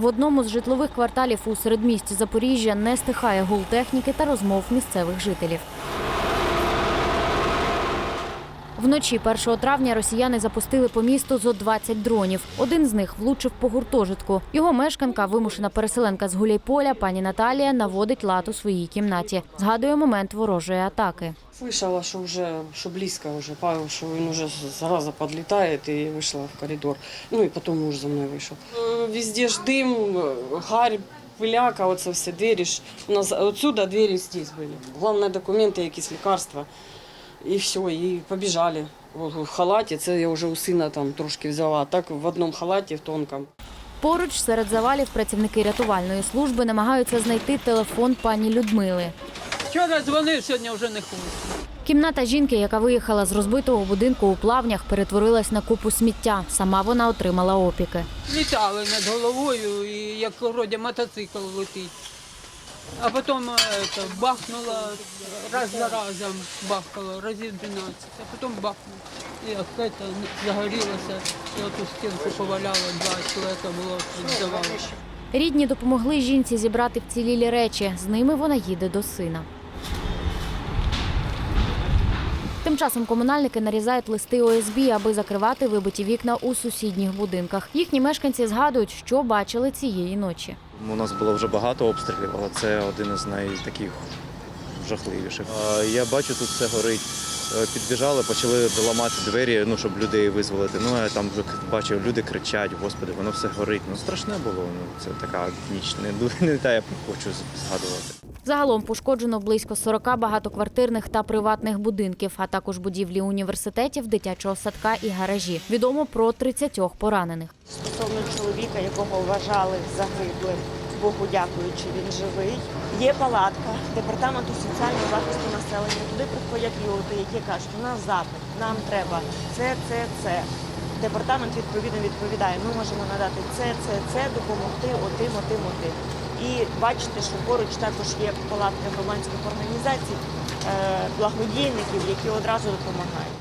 В одному з житлових кварталів у середмісті Запоріжжя не стихає гул техніки та розмов місцевих жителів. Вночі 1 травня росіяни запустили по місту зо 20 дронів. Один з них влучив по гуртожитку. Його мешканка, вимушена переселенка з Гуляйполя, пані Наталія, наводить лад у своїй кімнаті. Згадує момент ворожої атаки. Слышала, что уже, что близко уже, Павел, что он уже зараза подлетает и вышла в коридор. Ну и потом муж за мной вышел. Э, Везде ж дым, э, гарь, пыляка, вот со все двери. ж. У нас отсюда двери здесь были. Главное документы, якісь лекарства. І все, і побіжали. В халаті, це я вже у сина там трошки взяла. Так в одному халаті, в тонкому. Поруч серед завалів працівники рятувальної служби намагаються знайти телефон пані Людмили. Вчора дзвонив, сьогодні вже не хочу. Кімната жінки, яка виїхала з розбитого будинку у плавнях, перетворилась на купу сміття. Сама вона отримала опіки. Літали над головою, і як вроді мотоцикл летить. А потім это, бахнуло раз за разом, бахало, разів 12, а потім бахнуло. І це загорілося, і оту стінку поваляло, два чоловіка було під. Рідні допомогли жінці зібрати вцілілі речі. З ними вона їде до сина. Тим часом комунальники нарізають листи ОСБ, аби закривати вибиті вікна у сусідніх будинках. Їхні мешканці згадують, що бачили цієї ночі. У нас було вже багато обстрілів, але це один із найтаких жахливіших. Я бачу, тут все горить. Е, Підбіжали, почали ламати двері, ну щоб людей визволити. Ну я там вже бачив, люди кричать, господи, воно все горить. Ну страшне було. Ну це така ніч. Не, не та я хочу згадувати. Загалом пошкоджено близько 40 багатоквартирних та приватних будинків, а також будівлі університетів, дитячого садка і гаражі. Відомо про 30 поранених. стосовно чоловіка, якого вважали загиблим, Богу дякуючи, він живий. Є палатка департаменту соціального захисту населення. Туди приходять люди, які кажуть, у нас запит, нам треба це, це, це. Департамент відповідно відповідає. Ми можемо надати це, це, це, допомогти отим, отим, отим. І бачите, що поруч також є палатка громадських організацій, е, благодійників, які одразу допомагають.